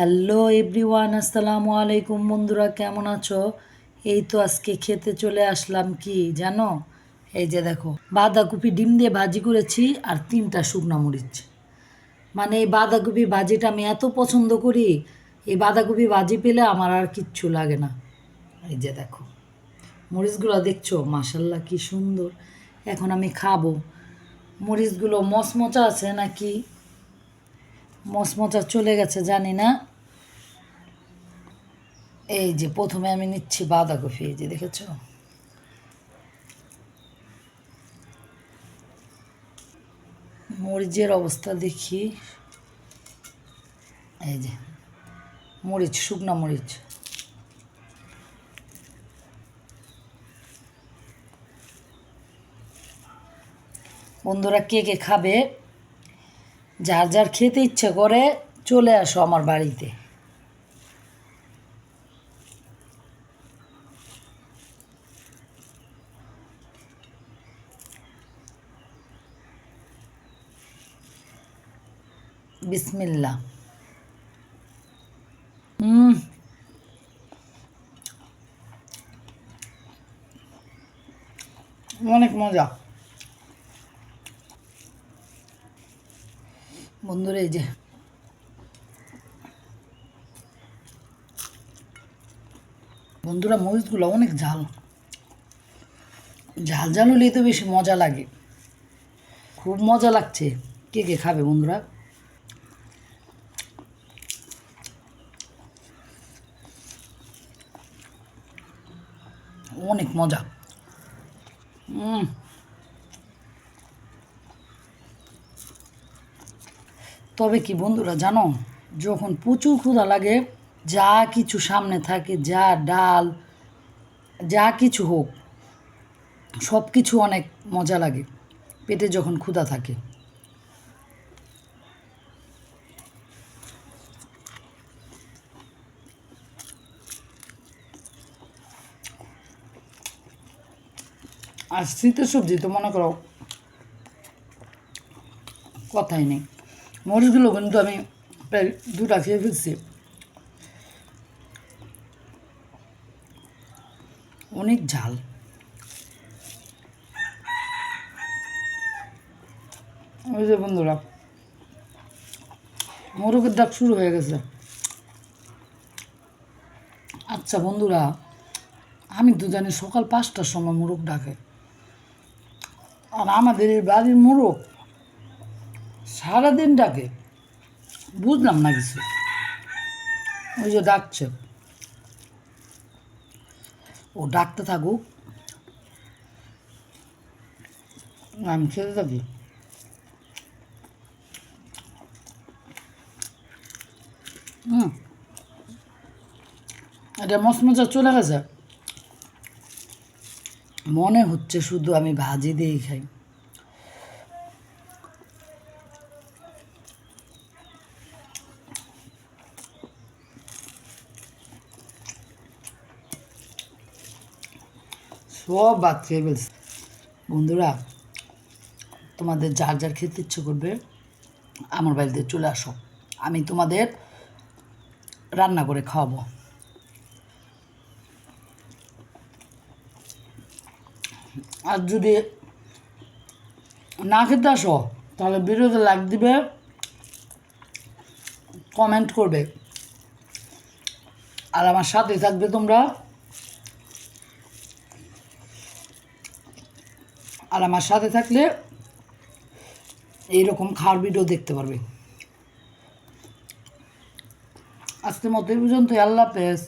Hello everyone, আসসালামু আলাইকুম। বন্ধুরা, কেমন আছো? এই তো আজকে খেতে চলে আসলাম কি জানো? এই যে দেখো, বাঁধাকপি ডিম দিয়ে ভাজি করেছি আর তিনটা শুকনো মরিচ। মানে এই বাঁধাকপি ভাজিটা আমি এত পছন্দ করি, এই বাঁধাকপি ভাজি পেলে আমার আর কিচ্ছু লাগে না। এই যে দেখো, মরিচগুলো দেখছ? মাসাল্লাহ কি সুন্দর। এখন আমি খাব। মরিচগুলো মচমচা আছে নাকি? মচমচা চলে গেছে, জানি না। এই যে প্রথমে আমি নিচ্ছি বাঁধাকপি, এই যে দেখেছ? মরিচের অবস্থা দেখি। এই যে, মরিচ, শুকনো মরিচ। বন্ধুরা, কে কে খাবে? যার যার খেতে ইচ্ছে করে চলে আসো আমার বাড়িতে। বিসমিল্লা হুম অনেক মজা। বন্ধুরা, এই যে বন্ধুরা, মরিচগুলো অনেক ঝাল। ঝাল ঝাল হলেই তো বেশি মজা লাগে। খুব মজা লাগছে। কে কে খাবে বন্ধুরা? অনেক মজা। তবে কি বন্ধুরা জানো, যখন প্রচুর ক্ষুধা লাগে, যা কিছু সামনে থাকে, যা ডাল, যা কিছু হোক সব কিছু অনেক মজা লাগে। পেটে যখন ক্ষুধা থাকে। আর শীতের সবজি তো মনে করো কথাই নেই। মরিচগুলো কিন্তু আমি প্রায় দুটা খেয়ে ফেলছি। অনেক ঝাল। ওই যে বন্ধুরা, মোরগের ডাক শুরু হয়ে গেছে। আচ্ছা বন্ধুরা, আমি তো জানি সকাল পাঁচটার সময় মোরগ ডাকে। আর আমাদের এই বাড়ির মোরগ সারাদিন ডাকে। বুঝলাম না কিছু। ওই যে ডাকছে। ও ডাকতে থাকুক। আমি খেতে থাকি। হুম। এটা মচমচা চলে গেছে। মনে হচ্ছে শুধু আমি ভাজি দিয়েই খাই। সব বাদ খেয়ে ফেলছে। বন্ধুরা, তোমাদের যার যার খেতে ইচ্ছে করবে, আমার বাড়িতে চলে আসো। আমি তোমাদের রান্না করে খাওয়াবো। আর যদি না খেতে আসো, তাহলে ভিডিওতে লাইক দিবে কমেন্ট করবে। আর আমার সাথে থাকবে তোমরা। আর আমার সাথে থাকলে এইরকম খাওয়ার ভিডিও দেখতে পারবে। আজকের মতো এই পর্যন্ত আল্লাহ হাফেজ।